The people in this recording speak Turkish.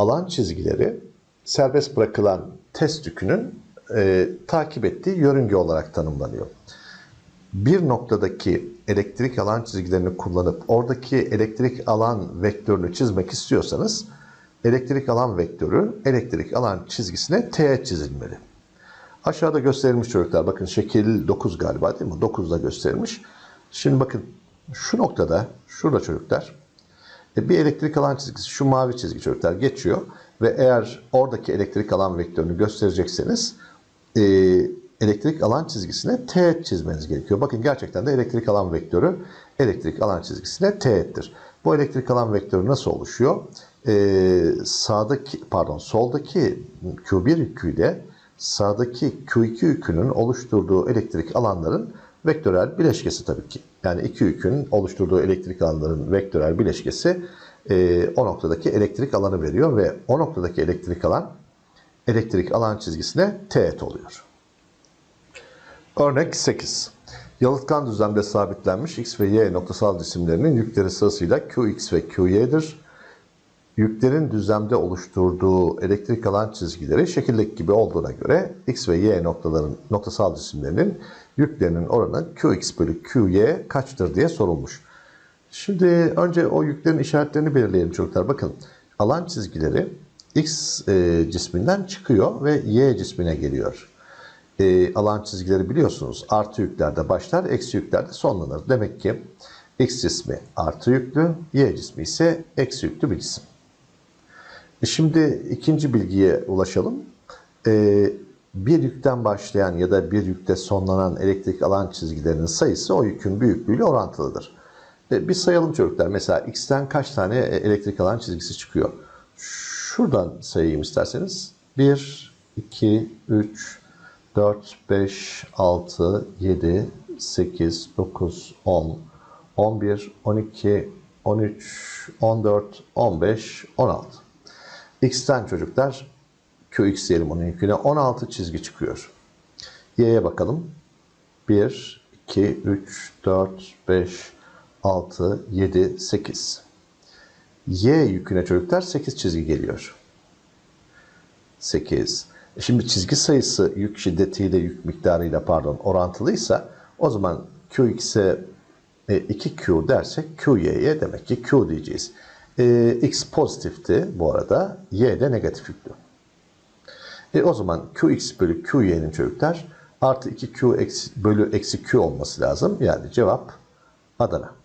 alan çizgileri serbest bırakılan test yükünün e, takip ettiği yörünge olarak tanımlanıyor. Bir noktadaki elektrik alan çizgilerini kullanıp oradaki elektrik alan vektörünü çizmek istiyorsanız elektrik alan vektörü elektrik alan çizgisine teğet çizilmeli. Aşağıda gösterilmiş çocuklar bakın şekil 9 galiba değil mi? 9'da gösterilmiş. Şimdi bakın şu noktada şurada çocuklar e, bir elektrik alan çizgisi şu mavi çizgi çocuklar geçiyor ve eğer oradaki elektrik alan vektörünü gösterecekseniz e, elektrik alan çizgisine teğet çizmeniz gerekiyor. Bakın gerçekten de elektrik alan vektörü elektrik alan çizgisine teğettir. Bu elektrik alan vektörü nasıl oluşuyor? E, sağdaki pardon soldaki Q1 yüküyle sağdaki Q2 yükünün oluşturduğu elektrik alanların vektörel bileşkesi tabii ki. Yani iki yükün oluşturduğu elektrik alanların vektörel bileşkesi e, o noktadaki elektrik alanı veriyor ve o noktadaki elektrik alan elektrik alan çizgisine teğet oluyor. Örnek 8. Yalıtkan düzlemde sabitlenmiş x ve y noktasal cisimlerinin yükleri sırasıyla qx ve qy'dir. Yüklerin düzlemde oluşturduğu elektrik alan çizgileri şekildeki gibi olduğuna göre x ve y noktaların noktasal cisimlerinin yüklerinin oranı qx bölü qy kaçtır diye sorulmuş. Şimdi önce o yüklerin işaretlerini belirleyelim çocuklar. Bakın alan çizgileri x e, cisminden çıkıyor ve y cismine geliyor. E, alan çizgileri biliyorsunuz artı yüklerde başlar, eksi yüklerde sonlanır. Demek ki x cismi artı yüklü, y cismi ise eksi yüklü bir cisim. E Şimdi ikinci bilgiye ulaşalım. Ee, bir yükten başlayan ya da bir yükte sonlanan elektrik alan çizgilerinin sayısı o yükün büyüklüğüyle orantılıdır. Ee, bir sayalım çocuklar. Mesela x'ten kaç tane e, elektrik alan çizgisi çıkıyor? Şuradan sayayım isterseniz. 1, 2, 3, 4, 5, 6, 7, 8, 9, 10, 11, 12, 13, 14, 15, 16. X'ten çocuklar Qx diyelim onun yüküne 16 çizgi çıkıyor. Y'ye bakalım. 1, 2, 3, 4, 5, 6, 7, 8. Y yüküne çocuklar 8 çizgi geliyor. 8. E Şimdi çizgi sayısı yük şiddetiyle, yük miktarıyla pardon orantılıysa o zaman Qx'e e, 2Q dersek QY'ye demek ki Q diyeceğiz. E, X pozitifti bu arada. Y de negatif yüklü. E, o zaman Qx bölü Qy'nin çocuklar artı 2Q eksi, bölü eksi Q olması lazım. Yani cevap Adana.